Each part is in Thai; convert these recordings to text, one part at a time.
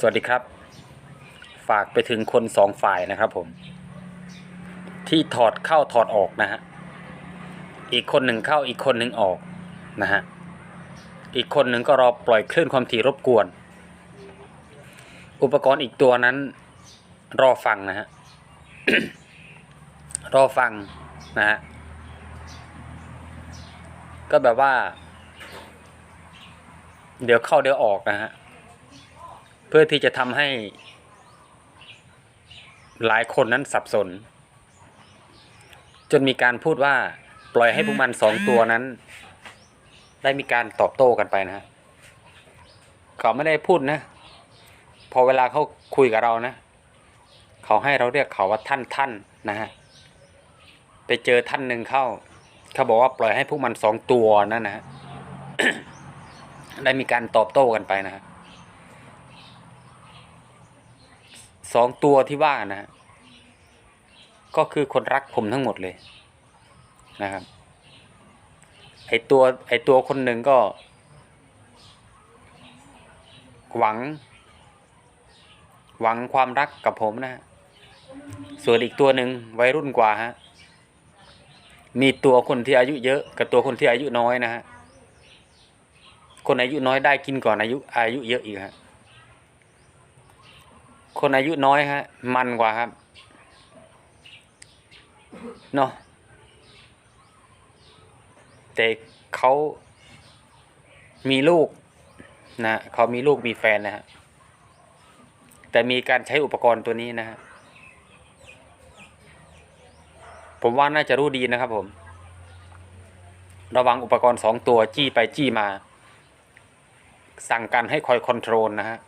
สวัสดีครับ ฝากไปถึงคนสองฝ่ายนะครับผม ที่ถอดเข้าถอดออกนะฮะอีกคนหนึ่งเข้าอีกคนหนึ่งออกนะฮะอีกคนหนึ่งก็รอปล่อยคลื่นความถี่รบกวน อุปกรณ์อีกตัวนั้นรอฟังนะฮะรอฟังนะฮะก็แบบว่า เดี๋ยวเข้าเดี๋ยวออกนะฮะ พื่อที่จะทำให้ หลายคนนั้นสับสน จนมีการพูดว่าปล่อยให้พวกมันสองตัวนั้น ได้มีการตอบโต้กันไปนะฮะเขาไม่ได้พูดนะ พอเวลาเขาคุยกับเรานะ เขาให้เราเรียกเขาว่าท่านท่านนะฮะไปเจอท่านหนึ่งเข้า เขาบอกว่าปล่อยให้พวกมันสองตัวนั่นนะฮะได้มีการตอบโต้กันไปนะฮะ สองตัวที่ว่านะ ก็คือคนรักผมทั้งหมดเลยนะครับ ไอตัวไอตัวคนหนึ่งก็ หวัง หวังความรักกับผมนะฮะส่วนอีกตัวหนึ่งวัยรุ่นกว่าฮะ มีตัวคนที่อายุเยอะ กับตัวคนที่อายุน้อยนะฮะ คนอายุน้อยได้กินก่อนอายุอายุเยอะอีกฮะ คนอายุน้อยฮะ มันกว่าครับเนาะแต่เขามีลูกนะเขามีลูกมีแฟนนะฮะแต่มีการใช้อุปกรณ์ตัวนี้นะฮะผมว่าน่าจะรู้ดีนะครับผม ระวังอุปกรณ์สองตัวจี้ไปจี้มา สั่งกันให้คอยคอนโทรลนะฮะ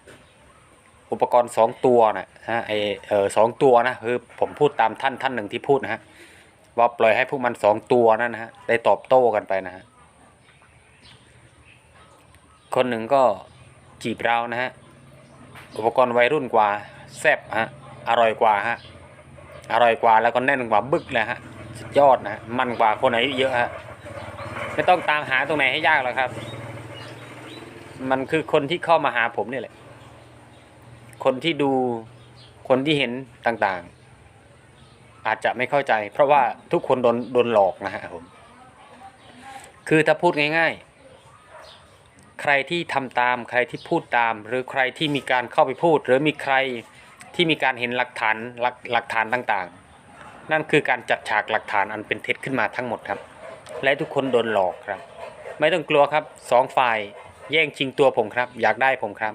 อุปกรณ์สองตัวนะฮะไอเออสองตัวนะคือผมพูดตามท่านท่านหนึ่งที่พูดนะฮะว่าปล่อยให้พวกมันสองตัวนั่นนะฮะได้ตอบโต้กันไปนะฮะคนหนึ่งก็จีบเรานะฮะอุปกรณ์วัยรุ่นกว่าแซ่บฮะอร่อยกว่าฮะอร่อยกว่าแล้วก็แน่นกว่าบึกเลยฮะสุดยอดนะฮะมันกว่าคนอายุเยอะฮะไม่ต้องตามหาตรงไหนให้ยากหรอกครับ มันคือคนที่เข้ามาหาผมนี่แหละ คนที่ดูคนที่เห็นต่างๆ อาจจะไม่เข้าใจ เพราะว่าทุกคนโดนโดนหลอกนะฮะผม คือถ้าพูดง่าย ๆ ใครที่ทำตามใครที่พูดตาม หรือใครที่มีการเข้าไปพูด หรือมีใครที่มีการเห็นหลักฐานหลักหลักฐานต่างๆ นั่นคือการจัดฉากหลักฐานอันเป็นเท็จขึ้นมาทั้งหมดครับ และทุกคนโดนหลอกครับ ไม่ต้องกลัวครับสองฝ่ายแย่งชิงตัวผมครับ อยากได้ผมครับ